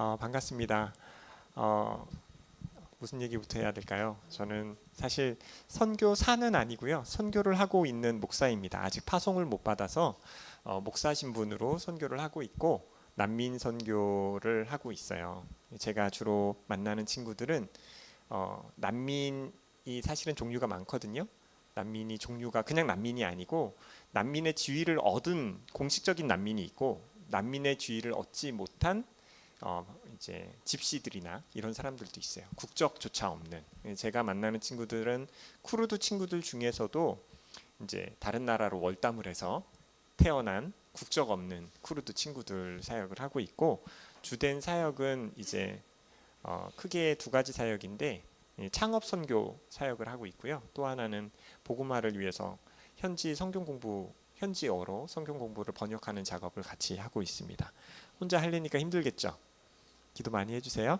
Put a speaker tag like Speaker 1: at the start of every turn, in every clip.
Speaker 1: 어, 반갑습니다. 어, 무슨 얘기부터 해야 될까요? 저는 사실 선교사는 아니고요. 선교를 하고 있는 목사입니다. 아직 파송을 못 받아서 어, 목사 신분으로 선교를 하고 있고 난민 선교를 하고 있어요. 제가 주로 만나는 친구들은 어, 난민이 사실은 종류가 많거든요. 난민이 종류가 그냥 난민이 아니고 난민의 지위를 얻은 공식적인 난민이 있고 난민의 지위를 얻지 못한 어 이제 집시들이나 이런 사람들도 있어요. 국적조차 없는. 제가 만나는 친구들은 쿠르드 친구들 중에서도 이제 다른 나라로 월담을 해서 태어난 국적 없는 쿠르드 친구들 사역을 하고 있고 주된 사역은 이제 어 크게 두 가지 사역인데 이 창업 선교 사역을 하고 있고요. 또 하나는 복음화를 위해서 현지 성경 공부 현지어로 성경 공부를 번역하는 작업을 같이 하고 있습니다. 혼자 하려니까 힘들겠죠. 기도 많이 해주세요.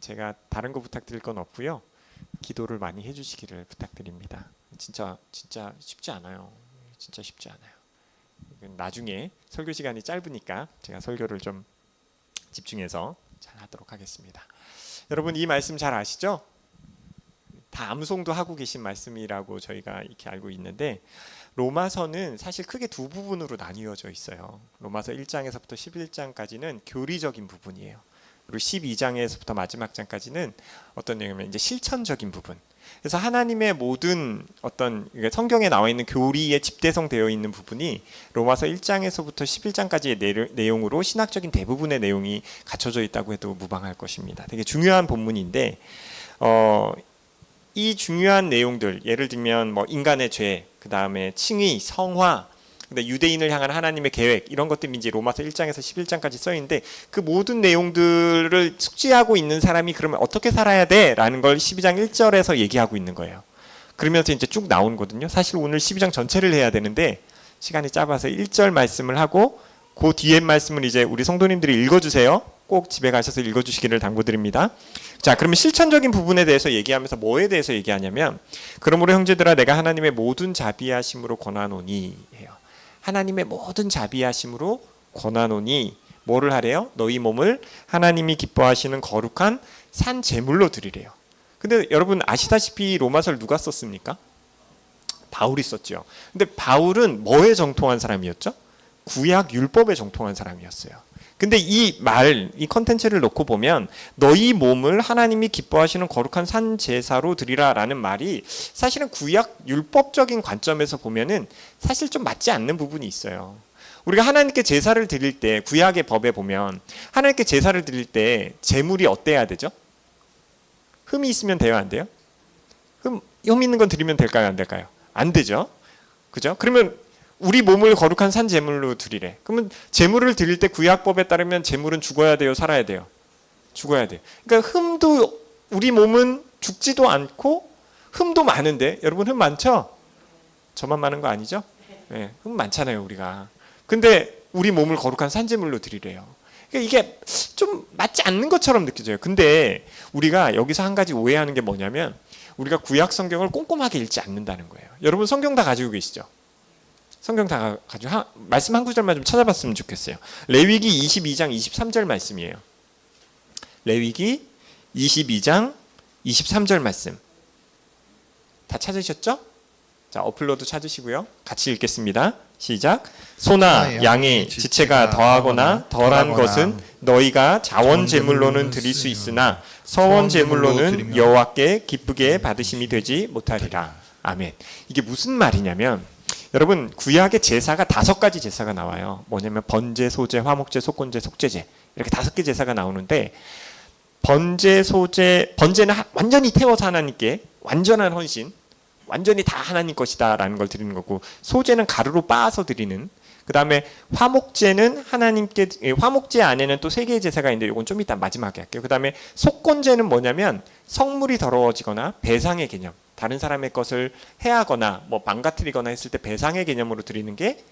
Speaker 1: 제가 다른 거 부탁드릴 건 없고요. 기도를 많이 해주시기를 부탁드립니다. 진짜 진짜 쉽지 않아요. 진짜 쉽지 않아요. 나중에 설교 시간이 짧으니까 제가 설교를 좀 집중해서 잘 하도록 하겠습니다. 여러분 이 말씀 잘 아시죠? 다 암송도 하고 계신 말씀이라고 저희가 이렇게 알고 있는데 로마서는 사실 크게 두 부분으로 나뉘어져 있어요. 로마서 1장에서부터 11장까지는 교리적인 부분이에요. 그리고 12장에서부터 마지막 장까지는 어떤 내용이면 이제 실천적인 부분. 그래서 하나님의 모든 어떤 성경에 나와 있는 교리에 집대성되어 있는 부분이 로마서 1장에서부터 11장까지의 내용으로 신학적인 대부분의 내용이 갖춰져 있다고 해도 무방할 것입니다. 되게 중요한 본문인데 어, 이 중요한 내용들 예를 들면 뭐 인간의 죄, 그 다음에 칭의, 성화, 근데 유대인을 향한 하나님의 계획 이런 것들이 이제 로마서 1장에서 11장까지 써 있는데 그 모든 내용들을 숙지하고 있는 사람이 그러면 어떻게 살아야 돼라는 걸 12장 1절에서 얘기하고 있는 거예요. 그러면서 이제 쭉 나오거든요. 사실 오늘 12장 전체를 해야 되는데 시간이 짧아서 1절 말씀을 하고 그 뒤에 말씀을 이제 우리 성도님들이 읽어주세요. 꼭 집에 가셔서 읽어주시기를 당부드립니다. 자, 그러면 실천적인 부분에 대해서 얘기하면서 뭐에 대해서 얘기하냐면, 그러므로 형제들아, 내가 하나님의 모든 자비하심으로 권하노니. 하나님의 모든 자비하심으로 권하노니 뭐를 하래요? 너희 몸을 하나님이 기뻐하시는 거룩한 산 제물로 드리래요. 근데 여러분 아시다시피 로마서를 누가 썼습니까? 바울이 썼죠. 근데 바울은 뭐에 정통한 사람이었죠? 구약 율법에 정통한 사람이었어요. 근데 이 말, 이 컨텐츠를 놓고 보면 너희 몸을 하나님이 기뻐하시는 거룩한 산 제사로 드리라라는 말이 사실은 구약 율법적인 관점에서 보면은 사실 좀 맞지 않는 부분이 있어요. 우리가 하나님께 제사를 드릴 때 구약의 법에 보면 하나님께 제사를 드릴 때 제물이 어때야 되죠? 흠이 있으면 돼요, 안 돼요? 흠, 흠 있는 건 드리면 될까요, 안 될까요? 안 되죠. 그죠? 그러면 우리 몸을 거룩한 산 제물로 드리래. 그러면 제물을 드릴 때 구약법에 따르면 제물은 죽어야 돼요, 살아야 돼요. 죽어야 돼. 그러니까 흠도 우리 몸은 죽지도 않고 흠도 많은데 여러분 흠 많죠? 저만 많은 거 아니죠? 네, 흠 많잖아요, 우리가. 근데 우리 몸을 거룩한 산 제물로 드리래요. 그러니까 이게 좀 맞지 않는 것처럼 느껴져요. 근데 우리가 여기서 한 가지 오해하는 게 뭐냐면 우리가 구약 성경을 꼼꼼하게 읽지 않는다는 거예요. 여러분 성경 다 가지고 계시죠? 성경 다 가지고 한, 말씀 한 구절만 좀 찾아봤으면 좋겠어요. 레위기 22장 23절 말씀이에요. 레위기 22장 23절 말씀. 다 찾으셨죠? 자, 어플로도 찾으시고요. 같이 읽겠습니다. 시작. 소나 양의 지체가 더하거나 덜한 것은 너희가 자원 제물로는 드릴 수 있으나 서원 제물로는 여호와께 기쁘게 받으심이 되지 못하리라. 아멘. 이게 무슨 말이냐면 여러분 구약의 제사가 다섯 가지 제사가 나와요. 뭐냐면 번제, 소제, 화목제, 속건제, 속죄제 이렇게 다섯 개 제사가 나오는데 번제, 소제, 번제는 완전히 태워서 하나님께 완전한 헌신, 완전히 다 하나님 것이다라는 걸 드리는 거고 소제는 가루로 빻아서 드리는 그 다음에 화목제는 하나님께 예, 화목제 안에는 또 세 개의 제사가 있는데 이건 좀 이따 마지막에 할게요. 그 다음에 속건제는 뭐냐면 성물이 더러워지거나 배상의 개념. 다른 사람의 것을 해하거나 뭐 망가뜨리거나 했을 때 배상의 개념으로 드리는 게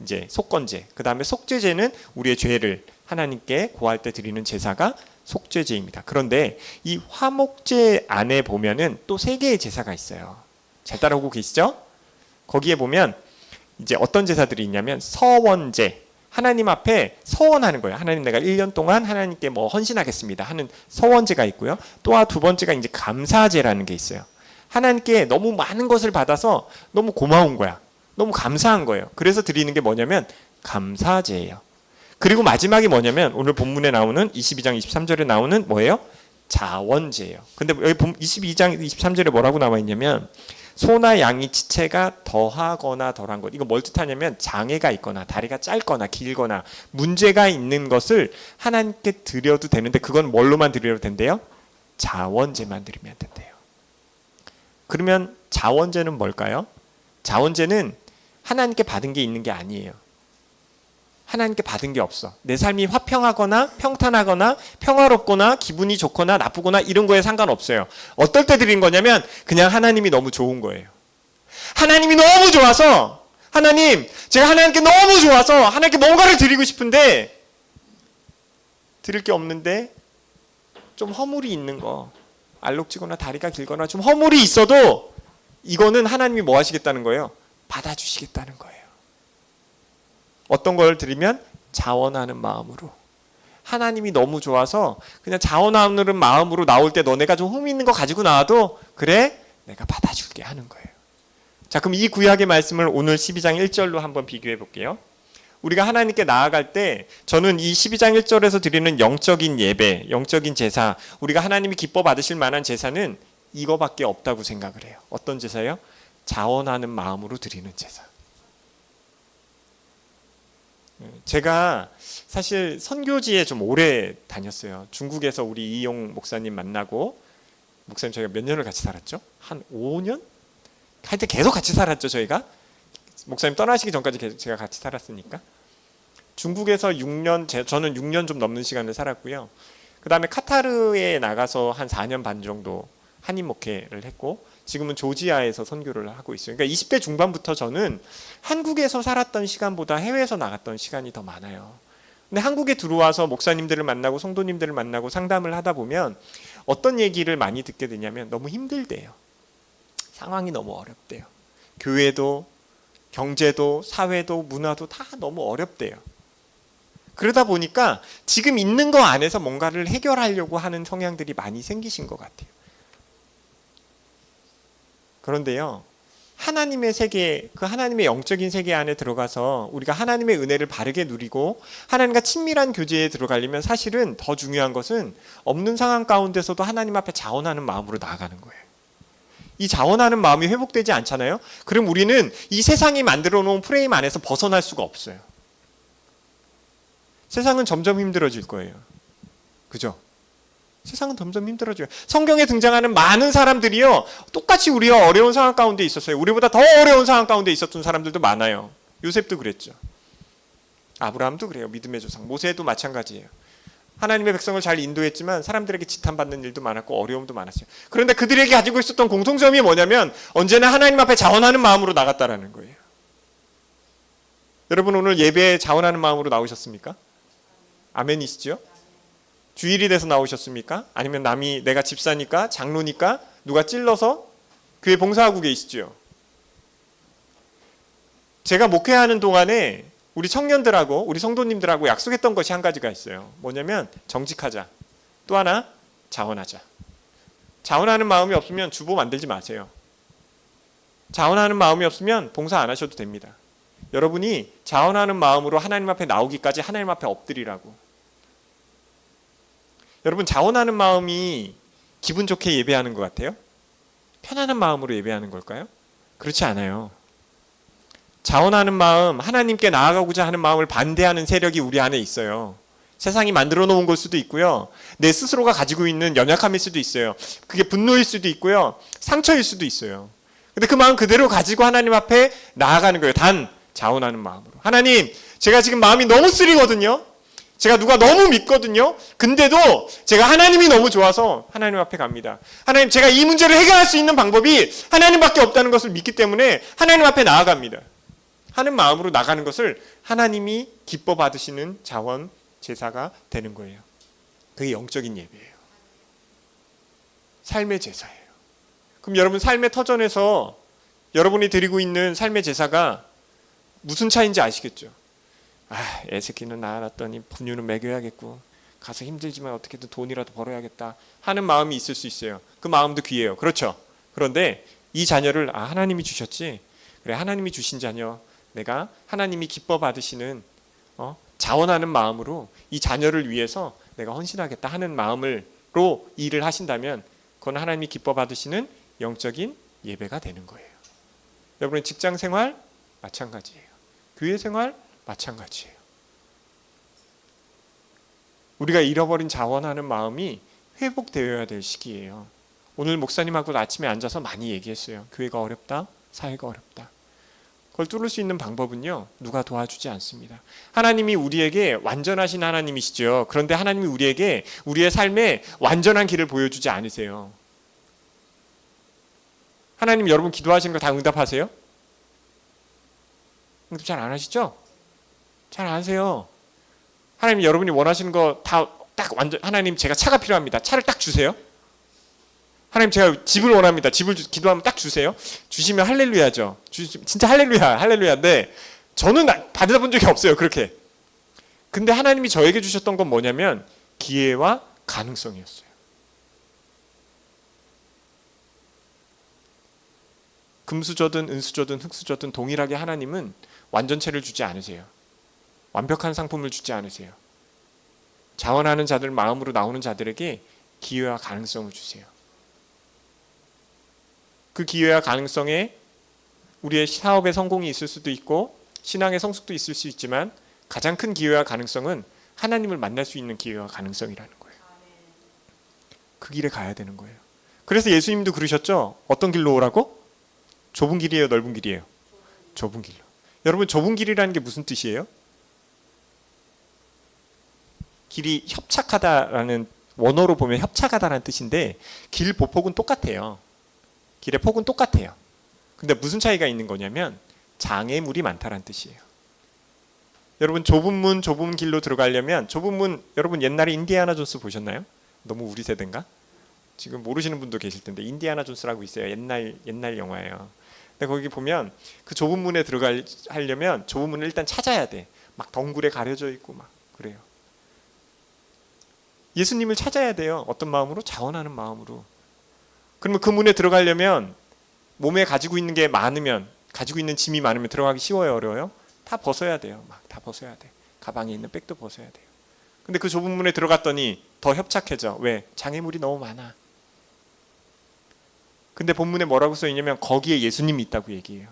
Speaker 1: 이제 속건제. 그 다음에 속죄제는 우리의 죄를 하나님께 고할 때 드리는 제사가 속죄제입니다. 그런데 이 화목제 안에 보면은 또 세 개의 제사가 있어요. 잘 따라오고 계시죠? 거기에 보면 이제 어떤 제사들이 있냐면 서원제, 하나님 앞에 서원하는 거예요. 하나님 내가 1년 동안 하나님께 뭐 헌신하겠습니다 하는 서원제가 있고요. 또 두 번째가 이제 감사제라는 게 있어요. 하나님께 너무 많은 것을 받아서 너무 고마운 거야. 너무 감사한 거예요. 그래서 드리는 게 뭐냐면 감사제예요. 그리고 마지막이 뭐냐면 오늘 본문에 나오는 22장 23절에 나오는 뭐예요? 자원제예요. 근데 여기 22장 23절에 뭐라고 나와 있냐면 소나 양이 지체가 더하거나 덜한 것. 이거 뭘 뜻하냐면 장애가 있거나 다리가 짧거나 길거나 문제가 있는 것을 하나님께 드려도 되는데 그건 뭘로만 드려도 된대요? 자원제만 드리면 된대요. 그러면 자원제는 뭘까요? 자원제는 하나님께 받은 게 있는 게 아니에요. 하나님께 받은 게 없어. 내 삶이 화평하거나 평탄하거나 평화롭거나 기분이 좋거나 나쁘거나 이런 거에 상관없어요. 어떨 때 드린 거냐면 그냥 하나님이 너무 좋은 거예요. 하나님이 너무 좋아서 하나님 제가 하나님께 너무 좋아서 하나님께 뭔가를 드리고 싶은데 드릴 게 없는데 좀 허물이 있는 거 알록지거나 다리가 길거나 좀 허물이 있어도 이거는 하나님이 뭐 하시겠다는 거예요? 받아주시겠다는 거예요. 어떤 걸 드리면 자원하는 마음으로 하나님이 너무 좋아서 그냥 자원하는 마음으로 나올 때 너네가 좀 흠 있는 거 가지고 나와도 그래 내가 받아줄게 하는 거예요. 자 그럼 이 구약의 말씀을 오늘 12장 1절로 한번 비교해 볼게요. 우리가 하나님께 나아갈 때 저는 이 12장 1절에서 드리는 영적인 예배, 영적인 제사, 우리가 하나님이 기뻐 받으실 만한 제사는 이거밖에 없다고 생각을 해요. 어떤 제사요? 자원하는 마음으로 드리는 제사. 제가 사실 선교지에 좀 오래 다녔어요. 중국에서 우리 이용 목사님 만나고 목사님 저희가 몇 년을 같이 살았죠? 한 5년? 하여튼 계속 같이 살았죠, 저희가. 목사님 떠나시기 전까지 제가 같이 살았으니까. 중국에서 6년 제, 저는 6년 좀 넘는 시간을 살았고요. 그 다음에 카타르에 나가서 한 4년 반 정도 한인 목회를 했고 지금은 조지아에서 선교를 하고 있어요. 그러니까 20대 중반부터 저는 한국에서 살았던 시간보다 해외에서 나갔던 시간이 더 많아요. 근데 한국에 들어와서 목사님들을 만나고 성도님들을 만나고 상담을 하다 보면 어떤 얘기를 많이 듣게 되냐면 너무 힘들대요. 상황이 너무 어렵대요. 교회도 경제도 사회도 문화도 다 너무 어렵대요. 그러다 보니까 지금 있는 거 안에서 뭔가를 해결하려고 하는 성향들이 많이 생기신 것 같아요. 그런데요. 하나님의 세계, 그 하나님의 영적인 세계 안에 들어가서 우리가 하나님의 은혜를 바르게 누리고 하나님과 친밀한 교제에 들어가려면 사실은 더 중요한 것은 없는 상황 가운데서도 하나님 앞에 자원하는 마음으로 나아가는 거예요. 이 자원하는 마음이 회복되지 않잖아요? 그럼 우리는 이 세상이 만들어 놓은 프레임 안에서 벗어날 수가 없어요. 세상은 점점 힘들어질 거예요. 그죠? 세상은 점점 힘들어져요. 성경에 등장하는 많은 사람들이요. 똑같이 우리가 어려운 상황 가운데 있었어요. 우리보다 더 어려운 상황 가운데 있었던 사람들도 많아요. 요셉도 그랬죠. 아브라함도 그래요. 믿음의 조상. 모세도 마찬가지예요. 하나님의 백성을 잘 인도했지만 사람들에게 지탄받는 일도 많았고 어려움도 많았어요. 그런데 그들에게 가지고 있었던 공통점이 뭐냐면 언제나 하나님 앞에 자원하는 마음으로 나갔다라는 거예요. 여러분 오늘 예배에 자원하는 마음으로 나오셨습니까? 아멘이시죠? 주일이 돼서 나오셨습니까? 아니면 남이 내가 집사니까 장로니까 누가 찔러서 교회 봉사하고 계시죠? 제가 목회하는 동안에 우리 청년들하고 우리 성도님들하고 약속했던 것이 한 가지가 있어요. 뭐냐면 정직하자. 또 하나 자원하자. 자원하는 마음이 없으면 주보 만들지 마세요. 자원하는 마음이 없으면 봉사 안 하셔도 됩니다. 여러분이 자원하는 마음으로 하나님 앞에 나오기까지 하나님 앞에 엎드리라고. 여러분 자원하는 마음이 기분 좋게 예배하는 것 같아요? 편안한 마음으로 예배하는 걸까요? 그렇지 않아요. 자원하는 마음, 하나님께 나아가고자 하는 마음을 반대하는 세력이 우리 안에 있어요. 세상이 만들어 놓은 걸 수도 있고요. 내 스스로가 가지고 있는 연약함일 수도 있어요. 그게 분노일 수도 있고요. 상처일 수도 있어요. 근데 그 마음 그대로 가지고 하나님 앞에 나아가는 거예요. 단 자원하는 마음으로. 하나님, 제가 지금 마음이 너무 쓰리거든요. 제가 누가 너무 믿거든요. 근데도 제가 하나님이 너무 좋아서 하나님 앞에 갑니다. 하나님, 제가 이 문제를 해결할 수 있는 방법이 하나님밖에 없다는 것을 믿기 때문에 하나님 앞에 나아갑니다. 하는 마음으로 나가는 것을 하나님이 기뻐 받으시는 자원 제사가 되는 거예요. 그게 영적인 예배예요. 삶의 제사예요. 그럼 여러분 삶의 터전에서 여러분이 드리고 있는 삶의 제사가 무슨 차인지 아시겠죠? 아, 애새끼는 낳아놨더니 분유는 먹여야겠고 가서 힘들지만 어떻게든 돈이라도 벌어야겠다 하는 마음이 있을 수 있어요. 그 마음도 귀해요. 그렇죠. 그런데 이 자녀를 아 하나님이 주셨지. 그래 하나님이 주신 자녀 내가 하나님이 기뻐 받으시는 어, 자원하는 마음으로 이 자녀를 위해서 내가 헌신하겠다 하는 마음으로 일을 하신다면 그건 하나님이 기뻐 받으시는 영적인 예배가 되는 거예요. 여러분 직장 생활 마찬가지예요. 교회 생활 마찬가지예요. 우리가 잃어버린 자원하는 마음이 회복되어야 될 시기예요. 오늘 목사님하고 아침에 앉아서 많이 얘기했어요. 교회가 어렵다, 사회가 어렵다. 그걸 뚫을 수 있는 방법은요, 누가 도와주지 않습니다. 하나님이 우리에게 완전하신 하나님이시죠. 그런데 하나님이 우리에게 우리의 삶에 완전한 길을 보여주지 않으세요. 하나님 여러분 기도하시는 거 다 응답하세요? 응답 잘 안 하시죠? 잘 안 하세요. 하나님 여러분이 원하시는 거 다 딱 완전 하나님 제가 차가 필요합니다. 차를 딱 주세요. 하나님 제가 집을 원합니다. 집을 주- 기도하면 딱 주세요. 주시면 할렐루야죠. 주, 진짜 할렐루야, 할렐루야인데 저는 나- 받아본 적이 없어요. 그렇게. 근데 하나님이 저에게 주셨던 건 뭐냐면 기회와 가능성이었어요. 금수저든 은수저든 흙수저든 동일하게 하나님은 완전체를 주지 않으세요. 완벽한 상품을 주지 않으세요. 자원하는 자들 마음으로 나오는 자들에게 기회와 가능성을 주세요. 그 기회와 가능성에 우리의 사업의 성공이 있을 수도 있고 신앙의 성숙도 있을 수 있지만 가장 큰 기회와 가능성은 하나님을 만날 수 있는 기회와 가능성이라는 거예요. 그 길에 가야 되는 거예요. 그래서 예수님도 그러셨죠. 어떤 길로 오라고? 좁은 길이에요, 넓은 길이에요? 좁은 길로. 여러분 좁은 길이라는 게 무슨 뜻이에요? 길이 협착하다라는 원어로 보면 협착하다라는 뜻인데 길 보폭은 똑같아요. 길의 폭은 똑같아요. 근데 무슨 차이가 있는 거냐면 장애물이 많다라는 뜻이에요. 여러분 좁은 문 좁은 길로 들어가려면 좁은 문 여러분 옛날에 인디아나 존스 보셨나요? 너무 우리 세대인가? 지금 모르시는 분도 계실 텐데 인디아나 존스라고 있어요. 옛날 옛날 영화예요. 근데 거기 보면 그 좁은 문에 들어가려면 좁은 문을 일단 찾아야 돼. 막 덩굴에 가려져 있고 막 그래요. 예수님을 찾아야 돼요. 어떤 마음으로? 자원하는 마음으로. 그러면 그 문에 들어가려면 몸에 가지고 있는 게 많으면 가지고 있는 짐이 많으면 들어가기 쉬워요, 어려워요? 다 벗어야 돼요. 막 다 벗어야 돼. 가방에 있는 백도 벗어야 돼요. 근데 그 좁은 문에 들어갔더니 더 협착해져. 왜? 장애물이 너무 많아. 근데 본문에 뭐라고 써 있냐면 거기에 예수님이 있다고 얘기해요.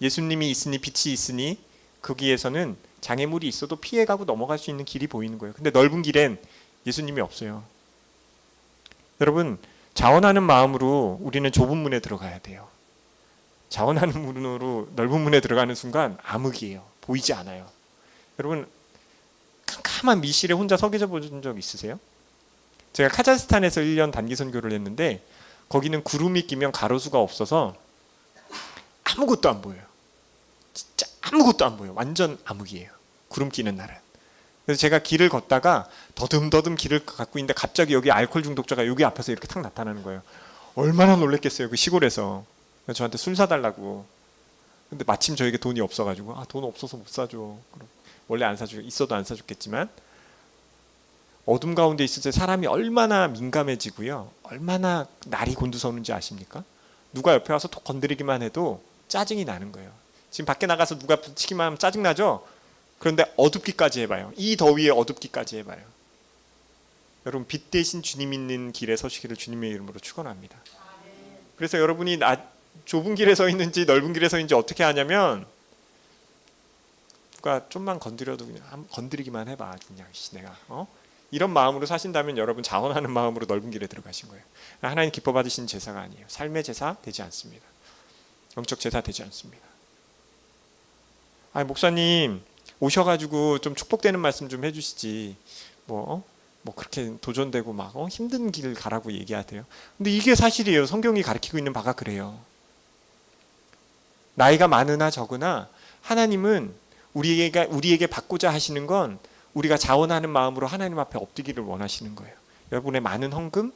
Speaker 1: 예수님이 있으니 빛이 있으니 거기에서는 장애물이 있어도 피해가고 넘어갈 수 있는 길이 보이는 거예요. 근데 넓은 길엔 예수님이 없어요. 여러분 자원하는 마음으로 우리는 좁은 문에 들어가야 돼요. 자원하는 문으로 넓은 문에 들어가는 순간 암흑이에요. 보이지 않아요. 여러분 캄캄한 미실에 혼자 서 계셔 본적 있으세요? 제가 카자흐스탄에서 1년 단기 선교를 했는데 거기는 구름이 끼면 가로수가 없어서 아무것도 안 보여요. 진짜 아무것도 안 보여요. 완전 암흑이에요. 구름 끼는 날은. 그래서 제가 길을 걷다가 더듬더듬 길을 갖고 있는데 갑자기 여기 알코올 중독자가 여기 앞에서 이렇게 탁 나타나는 거예요. 얼마나 놀랬겠어요. 그 시골에서. 저한테 술 사달라고. 근데 마침 저에게 돈이 없어가지고 아 돈 없어서 못 사줘. 원래 안 사주 있어도 안 사줬겠지만 어둠 가운데 있을 때 사람이 얼마나 민감해지고요. 얼마나 날이 곤두서는지 아십니까? 누가 옆에 와서 톡 건드리기만 해도 짜증이 나는 거예요. 지금 밖에 나가서 누가 붙이기만 하면 짜증 나죠? 그런데 어둡기까지 해봐요. 이 더위에 어둡기까지 해봐요. 여러분 빛 대신 주님 있는 길에 서시기를 주님의 이름으로 축원합니다. 그래서 여러분이 나, 좁은 길에 서 있는지 넓은 길에 서 있는지 어떻게 하냐면 누가 좀만 건드려도 그냥 한- 건드리기만 해봐 그냥 씨, 내가 어? 이런 마음으로 사신다면 여러분 자원하는 마음으로 넓은 길에 들어가신 거예요. 하나님 기뻐 받으시는 제사가 아니에요. 삶의 제사 되지 않습니다. 영적 제사 되지 않습니다. 아 목사님 오셔가지고 좀 축복되는 말씀 좀 해주시지. 뭐, 어? 뭐 그렇게 도전되고 막 어? 힘든 길 가라고 얘기하세요. 근데 이게 사실이에요. 성경이 가르치고 있는 바가 그래요. 나이가 많으나 적으나 하나님은 우리에게 우리에게 받고자 하시는 건 우리가 자원하는 마음으로 하나님 앞에 엎드기를 원하시는 거예요. 여러분의 많은 헌금,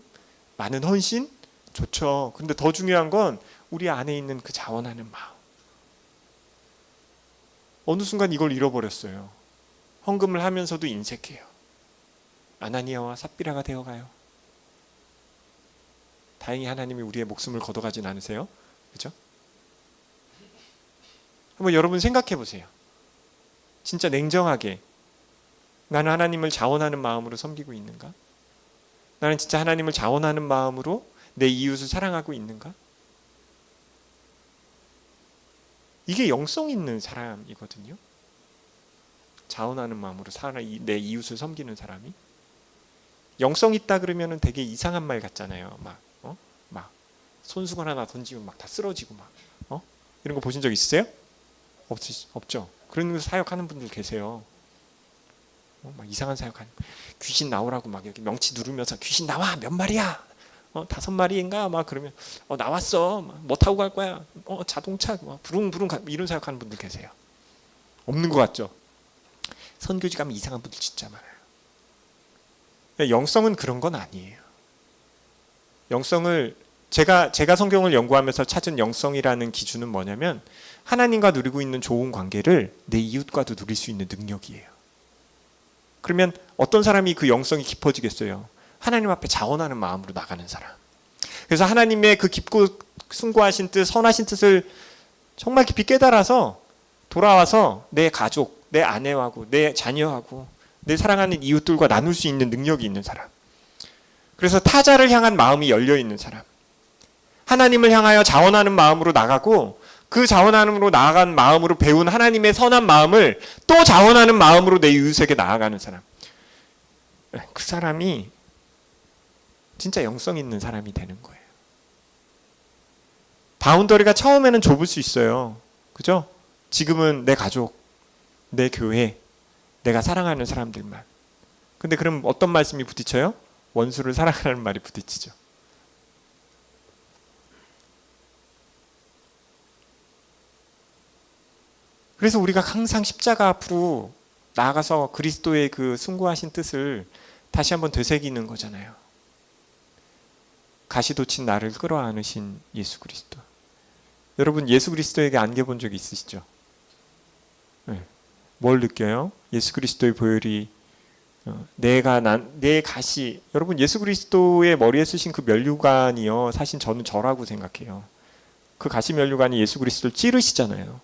Speaker 1: 많은 헌신 좋죠. 근데 더 중요한 건 우리 안에 있는 그 자원하는 마음. 어느 순간 이걸 잃어버렸어요. 헌금을 하면서도 인색해요. 아나니아와 삽비라가 되어가요. 다행히 하나님이 우리의 목숨을 걷어가진 않으세요. 그죠? 한번 여러분 생각해 보세요. 진짜 냉정하게 나는 하나님을 자원하는 마음으로 섬기고 있는가? 나는 진짜 하나님을 자원하는 마음으로 내 이웃을 사랑하고 있는가? 이게 영성 있는 사람이거든요. 자원하는 마음으로 살아 내 이웃을 섬기는 사람이 영성 있다 그러면은 되게 이상한 말 같잖아요. 막 어? 막 손수건 하나 던지면 막 다 쓰러지고 막 어? 이런 거 보신 적 있으세요? 없 없죠. 그런 사역하는 분들 계세요. 어, 막 이상한 사역하는 귀신 나오라고 막 여기 명치 누르면서 귀신 나와 몇 마리야? 어, 다섯 마리인가? 막 그러면 어, 나왔어. 막, 뭐 타고 갈 거야? 어, 자동차 막 부릉부릉 가, 이런 사역하는 분들 계세요. 없는 것 같죠? 선교지 가면 이상한 분들 진짜 많아요. 영성은 그런 건 아니에요. 영성을 제가 제가 성경을 연구하면서 찾은 영성이라는 기준은 뭐냐면 하나님과 누리고 있는 좋은 관계를 내 이웃과도 누릴 수 있는 능력이에요. 그러면 어떤 사람이 그 영성이 깊어지겠어요? 하나님 앞에 자원하는 마음으로 나가는 사람. 그래서 하나님의 그 깊고 숭고하신 뜻, 선하신 뜻을 정말 깊이 깨달아서 돌아와서 내 가족, 내 아내하고 내 자녀하고 내 사랑하는 이웃들과 나눌 수 있는 능력이 있는 사람. 그래서 타자를 향한 마음이 열려 있는 사람. 하나님을 향하여 자원하는 마음으로 나가고 그 자원하는으로 나아간 마음으로 배운 하나님의 선한 마음을 또 자원하는 마음으로 내 이웃에게 나아가는 사람. 그 사람이 진짜 영성 있는 사람이 되는 거예요. 바운더리가 처음에는 좁을 수 있어요. 그죠? 지금은 내 가족, 내 교회, 내가 사랑하는 사람들만. 근데 그럼 어떤 말씀이 부딪혀요? 원수를 사랑하는 말이 부딪히죠. 그래서 우리가 항상 십자가 앞으로 나아가서 그리스도의 그 숭고하신 뜻을 다시 한번 되새기는 거잖아요. 가시도친 나를 끌어안으신 예수 그리스도. 여러분 예수 그리스도에게 안겨 본 적 있으시죠? 네. 뭘 느껴요? 예수 그리스도의 보혈이 어, 내가 난 내 가시 여러분 예수 그리스도의 머리에 쓰신 그 면류관이요 사실 저는 저라고 생각해요. 그 가시 면류관이 예수 그리스도를 찌르시잖아요.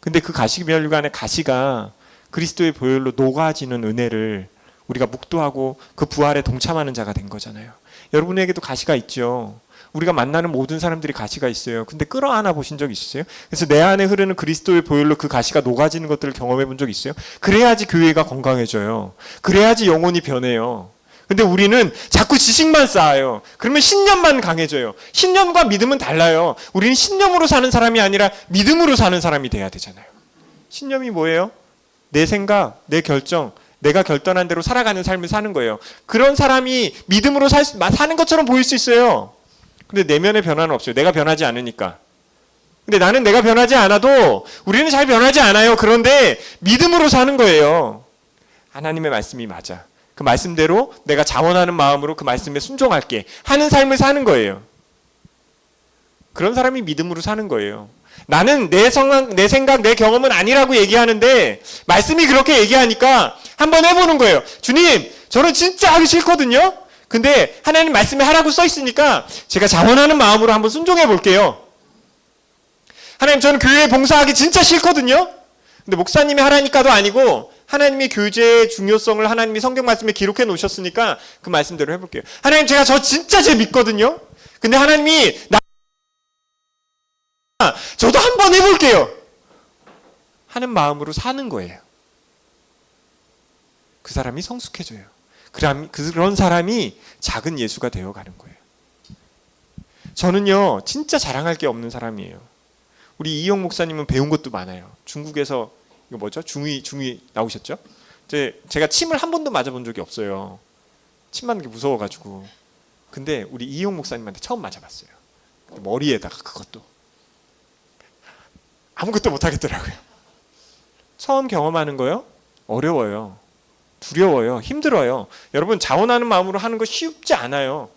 Speaker 1: 근데 그 가시 면류관의 가시가 그리스도의 보혈로 녹아지는 은혜를 우리가 묵도하고 그 부활에 동참하는 자가 된 거잖아요. 여러분에게도 가시가 있죠. 우리가 만나는 모든 사람들이 가시가 있어요. 근데 끌어안아 보신 적 있으세요? 그래서 내 안에 흐르는 그리스도의 보혈로 그 가시가 녹아지는 것들을 경험해 본 적 있어요? 그래야지 교회가 건강해져요. 그래야지 영혼이 변해요. 근데 우리는 자꾸 지식만 쌓아요. 그러면 신념만 강해져요. 신념과 믿음은 달라요. 우리는 신념으로 사는 사람이 아니라 믿음으로 사는 사람이 돼야 되잖아요. 신념이 뭐예요? 내 생각, 내 결정, 내가 결단한 대로 살아가는 삶을 사는 거예요. 그런 사람이 믿음으로 살 수, 사는 것처럼 보일 수 있어요. 근데 내면의 변화는 없어요. 내가 변하지 않으니까. 근데 나는 내가 변하지 않아도 우리는 잘 변하지 않아요. 그런데 믿음으로 사는 거예요. 하나님의 말씀이 맞아. 그 말씀대로 내가 자원하는 마음으로 그 말씀에 순종할게 하는 삶을 사는 거예요. 그런 사람이 믿음으로 사는 거예요. 나는 내 성향, 내 생각, 내 경험은 아니라고 얘기하는데 말씀이 그렇게 얘기하니까 한번 해보는 거예요. 주님, 저는 진짜 하기 싫거든요. 근데 하나님 말씀에 하라고 써 있으니까 제가 자원하는 마음으로 한번 순종해 볼게요. 하나님, 저는 교회에 봉사하기 진짜 싫거든요. 근데 목사님이 하라니까도 아니고 하나님이 교제의 중요성을 하나님이 성경 말씀에 기록해 놓으셨으니까 그 말씀대로 해볼게요. 하나님 제가 저 진짜 제 믿거든요. 근데 하나님이 나 저도 한번 해볼게요. 하는 마음으로 사는 거예요. 그 사람이 성숙해져요. 그런 사람이 작은 예수가 되어가는 거예요. 저는요 진짜 자랑할 게 없는 사람이에요. 우리 이용 목사님은 배운 것도 많아요. 중국에서 이거 뭐죠? 중위 중위 나오셨죠? 제 제가 침을 한 번도 맞아본 적이 없어요. 침 맞는 게 무서워가지고. 근데 우리 이용 목사님한테 처음 맞아봤어요. 머리에다가 그것도 아무것도 못 하겠더라고요. 처음 경험하는 거요? 어려워요. 두려워요. 힘들어요. 여러분 자원하는 마음으로 하는 거 쉽지 않아요.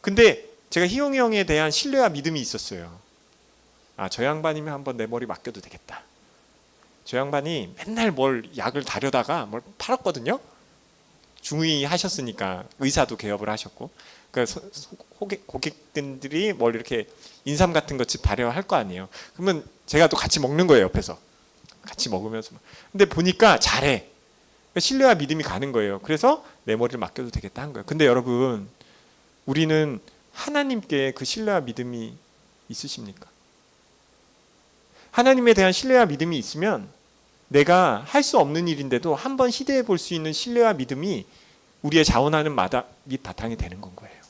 Speaker 1: 근데 제가 희용이 형에 대한 신뢰와 믿음이 있었어요. 아, 저 양반이면 한번 내 머리 맡겨도 되겠다. 저 양반이 맨날 뭘 약을 다려다가 뭘 팔았거든요. 중의 하셨으니까 의사도 개업을 하셨고 그 소- 소- 고객, 고객들이 뭘 이렇게 인삼 같은 것 다려할 거 아니에요. 그러면 제가 또 같이 먹는 거예요 옆에서 같이 먹으면서. 근데 보니까 잘해. 그러니까 신뢰와 믿음이 가는 거예요. 그래서 내 머리를 맡겨도 되겠다 한 거예요. 근데 여러분 우리는 하나님께 그 신뢰와 믿음이 있으십니까? 하나님에 대한 신뢰와 믿음이 있으면 내가 할 수 없는 일인데도 한번 시도해 볼 수 있는 신뢰와 믿음이 우리의 자원하는 마다 밑 바탕이 되는 건 거예요.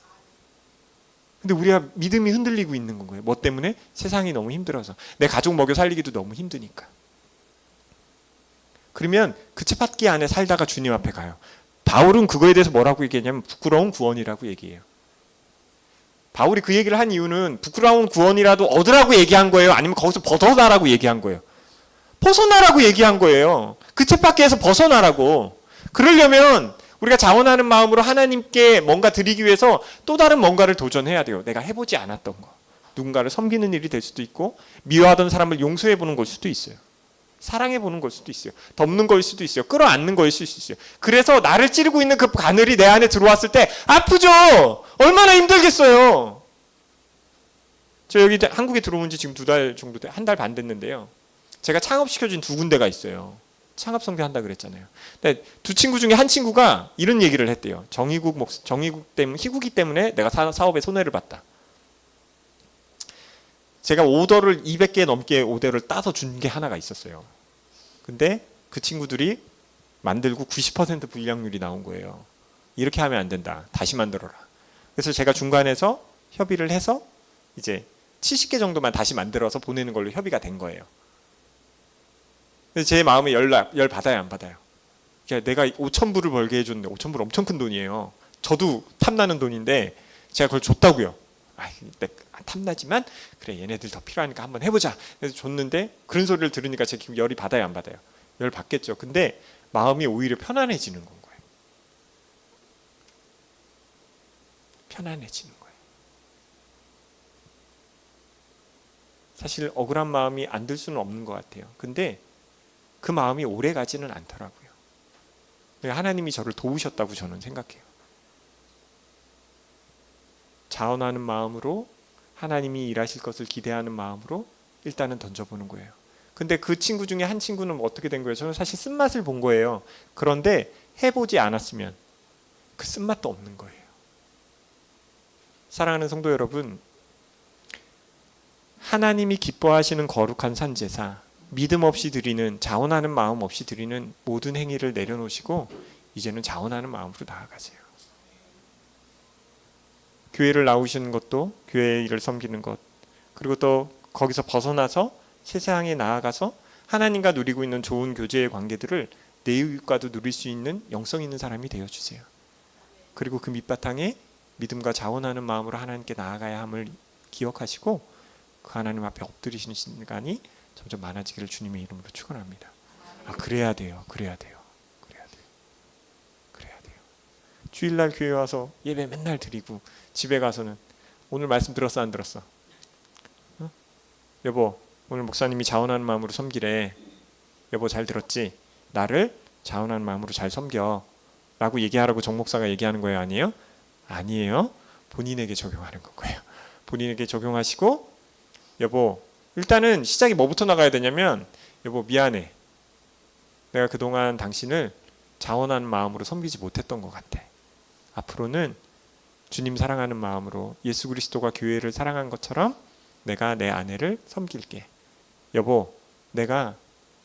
Speaker 1: 근데 우리가 믿음이 흔들리고 있는 건 거예요. 뭐 때문에? 세상이 너무 힘들어서. 내 가족 먹여 살리기도 너무 힘드니까. 그러면 그 채받기 안에 살다가 주님 앞에 가요. 바울은 그거에 대해서 뭐라고 얘기했냐면 부끄러운 구원이라고 얘기해요. 바울이 그 얘기를 한 이유는 부끄러운 구원이라도 얻으라고 얘기한 거예요? 아니면 거기서 벗어나라고 얘기한 거예요? 벗어나라고 얘기한 거예요. 그 채받기에서 벗어나라고. 그러려면 우리가 자원하는 마음으로 하나님께 뭔가 드리기 위해서 또 다른 뭔가를 도전해야 돼요. 내가 해보지 않았던 거. 누군가를 섬기는 일이 될 수도 있고 미워하던 사람을 용서해 보는 걸 수도 있어요. 사랑해 보는 걸 수도 있어요. 덮는 걸 수도 있어요. 끌어안는 거일 수 있어요. 그래서 나를 찌르고 있는 그 바늘이 내 안에 들어왔을 때 아프죠. 얼마나 힘들겠어요. 저 여기 한국에 들어온 지 지금 두 달 정도 한 달 반 됐는데요. 제가 창업시켜준 두 군데가 있어요. 창업 성대 한다 그랬잖아요. 근데 두 친구 중에 한 친구가 이런 얘기를 했대요. 정의국 목 정의국 때문에 희국이 때문에 내가 사, 사업에 손해를 봤다. 제가 오더를 200개 넘게 오더를 따서 준 게 하나가 있었어요. 근데 그 친구들이 만들고 90% 불량률이 나온 거예요. 이렇게 하면 안 된다. 다시 만들어라. 그래서 제가 중간에서 협의를 해서 이제 70개 정도만 다시 만들어서 보내는 걸로 협의가 된 거예요. 그래서 제 마음에 열, 나- 열 받아요, 안 받아요? 그러니까 내가 5천 불을 벌게 해줬는데 5천 불 엄청 큰 돈이에요. 저도 탐나는 돈인데 제가 그걸 줬다고요. 아, 내- 탐나지만 그래 얘네들 더 필요하니까 한번 해보자. 그래서 줬는데 그런 소리를 들으니까 제가 기분 열이 받아요, 안 받아요? 열 받겠죠. 근데 마음이 오히려 편안해지는 건 거예요. 편안해지는 거예요. 사실 억울한 마음이 안 들 수는 없는 것 같아요. 근데 그 마음이 오래 가지는 않더라고요. 그러니까 하나님이 저를 도우셨다고 저는 생각해요. 자원하는 마음으로 하나님이 일하실 것을 기대하는 마음으로 일단은 던져보는 거예요. 근데 그 친구 중에 한 친구는 어떻게 된 거예요? 저는 사실 쓴맛을 본 거예요. 그런데 해보지 않았으면 그 쓴맛도 없는 거예요. 사랑하는 성도 여러분, 하나님이 기뻐하시는 거룩한 산제사, 믿음 없이 드리는 자원하는 마음 없이 드리는 모든 행위를 내려놓으시고 이제는 자원하는 마음으로 나아가세요. 교회를 나오시는 것도 교회의 일을 섬기는 것 그리고 또 거기서 벗어나서 세상에 나아가서 하나님과 누리고 있는 좋은 교제의 관계들을 내 이웃과도 누릴 수 있는 영성 있는 사람이 되어 주세요. 그리고 그 밑바탕에 믿음과 자원하는 마음으로 하나님께 나아가야 함을 기억하시고 그 하나님 앞에 엎드리시는 시간이 점점 많아지기를 주님의 이름으로 축원합니다. 아 그래야 돼요. 그래야 돼요. 그래야 돼요. 그래야 돼요. 주일날 교회 와서 예배 맨날 드리고 집에 가서는 오늘 말씀 들었어 안 들었어? 어? 여보 오늘 목사님이 자원하는 마음으로 섬기래. 여보 잘 들었지? 나를 자원하는 마음으로 잘 섬겨. 라고 얘기하라고 정 목사가 얘기하는 거예요 아니에요? 아니에요. 본인에게 적용하는 건 거예요. 본인에게 적용하시고 여보 일단은 시작이 뭐부터 나가야 되냐면 여보 미안해. 내가 그동안 당신을 자원하는 마음으로 섬기지 못했던 것 같아. 앞으로는 주님 사랑하는 마음으로 예수 그리스도가 교회를 사랑한 것처럼 내가 내 아내를 섬길게. 여보, 내가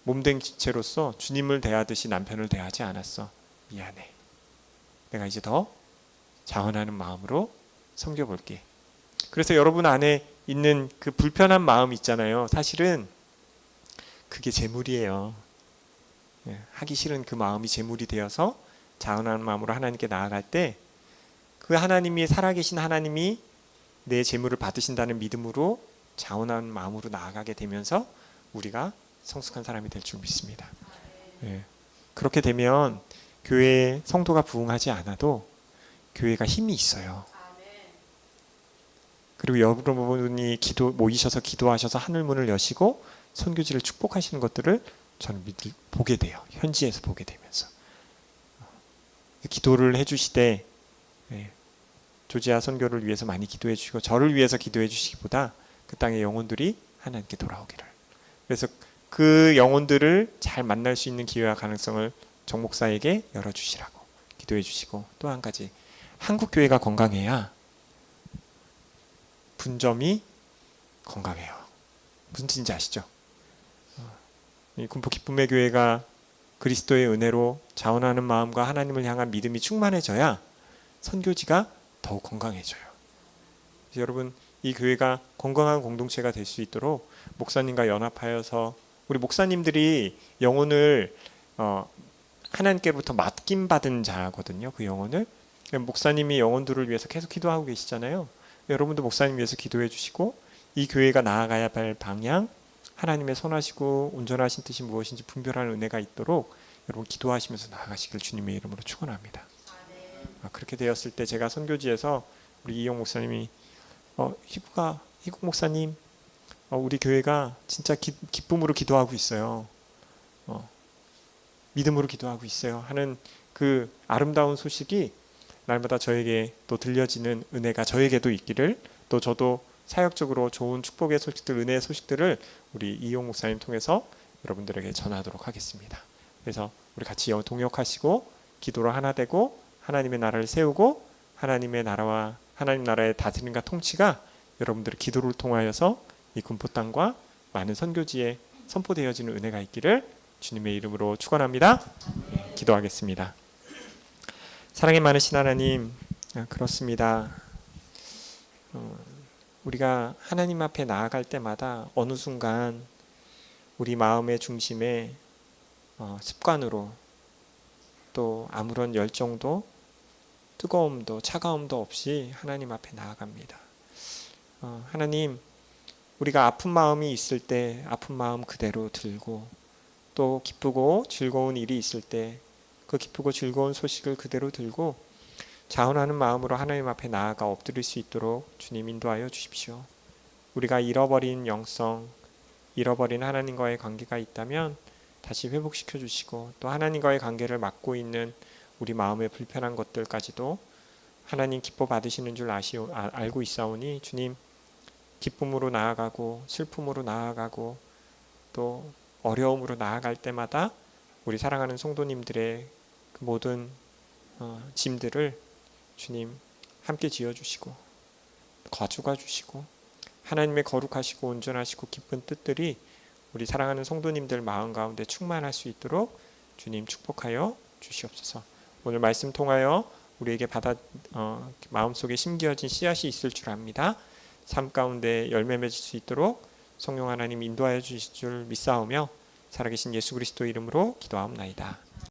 Speaker 1: 몸된 지체로서 주님을 대하듯이 남편을 대하지 않았어. 미안해. 내가 이제 더 자원하는 마음으로 섬겨볼게. 그래서 여러분 안에 있는 그 불편한 마음 있잖아요. 사실은 그게 재물이에요. 예, 하기 싫은 그 마음이 재물이 되어서 자원하는 마음으로 하나님께 나아갈 때 그 하나님이 살아계신 하나님이 내 재물을 받으신다는 믿음으로 자원하는 마음으로 나아가게 되면서 우리가 성숙한 사람이 될 줄 믿습니다. 예, 그렇게 되면 교회에 성도가 부흥하지 않아도 교회가 힘이 있어요. 그리고 여러분이 기도 모이셔서 기도하셔서 하늘 문을 여시고 선교지를 축복하시는 것들을 저는 믿, 보게 돼요. 현지에서 보게 되면서 기도를 해주시되 예, 조지아 선교를 위해서 많이 기도해 주시고 저를 위해서 기도해 주시기보다 그 땅의 영혼들이 하나님께 돌아오기를. 그래서 그 영혼들을 잘 만날 수 있는 기회와 가능성을 정 목사에게 열어 주시라고 기도해 주시고 또 한 가지 한국 교회가 건강해야 분점이 건강해요. 무슨 뜻인지 아시죠? 어, 이 군포 기쁨의 교회가 그리스도의 은혜로 자원하는 마음과 하나님을 향한 믿음이 충만해져야 선교지가 더욱 건강해져요. 여러분 이 교회가 건강한 공동체가 될 수 있도록 목사님과 연합하여서 우리 목사님들이 영혼을 어, 하나님께로부터 맡김 받은 자거든요. 그 영혼을 목사님이 영혼들을 위해서 계속 기도하고 계시잖아요. 여러분도 목사님 위해서 기도해 주시고 이 교회가 나아가야 할 방향 하나님의 선하시고 온전하신 뜻이 무엇인지 분별하는 은혜가 있도록 여러분 기도하시면서 나아가시길 주님의 이름으로 축원합니다. 아, 그렇게 되었을 때 제가 선교지에서 우리 이용 목사님이 어, 희구가 희국 목사님 어, 우리 교회가 진짜 기, 기쁨으로 기도하고 있어요. 어, 믿음으로 기도하고 있어요. 하는 그 아름다운 소식이 날마다 저에게 또 들려지는 은혜가 저에게도 있기를 또 저도 사역적으로 좋은 축복의 소식들, 은혜의 소식들을 우리 이용 목사님 통해서 여러분들에게 전하도록 하겠습니다. 그래서 우리 같이 동역하시고 기도로 하나 되고 하나님의 나라를 세우고 하나님의 나라와 하나님 나라의 다스림과 통치가 여러분들의 기도를 통하여서 이 군포 땅과 많은 선교지에 선포되어지는 은혜가 있기를 주님의 이름으로 축원합니다. 네, 기도하겠습니다. 사랑이 많으신 하나님, 아, 그렇습니다. 어, 우리가 하나님 앞에 나아갈 때마다 어느 순간 우리 마음의 중심에 어, 습관으로 또 아무런 열정도 뜨거움도 차가움도 없이 하나님 앞에 나아갑니다. 어, 하나님, 우리가 아픈 마음이 있을 때 아픈 마음 그대로 들고 또 기쁘고 즐거운 일이 있을 때 그 기쁘고 즐거운 소식을 그대로 들고 자원하는 마음으로 하나님 앞에 나아가 엎드릴 수 있도록 주님 인도하여 주십시오. 우리가 잃어버린 영성, 잃어버린 하나님과의 관계가 있다면 다시 회복시켜 주시고 또 하나님과의 관계를 맡고 있는 우리 마음의 불편한 것들까지도 하나님 기뻐 받으시는 줄 아시, 아, 알고 있사오니 주님 기쁨으로 나아가고 슬픔으로 나아가고 또 어려움으로 나아갈 때마다 우리 사랑하는 성도님들의 그 모든 어, 짐들을 주님 함께 지어주시고 가져가 주시고 하나님의 거룩하시고 온전하시고 기쁜 뜻들이 우리 사랑하는 성도님들 마음 가운데 충만할 수 있도록 주님 축복하여 주시옵소서. 오늘 말씀 통하여 우리에게 받아 어, 마음속에 심겨진 씨앗이 있을 줄 압니다. 삶 가운데 열매 맺을 수 있도록 성령 하나님 인도하여 주실 줄 믿사오며 살아계신 예수 그리스도 이름으로 기도하옵나이다.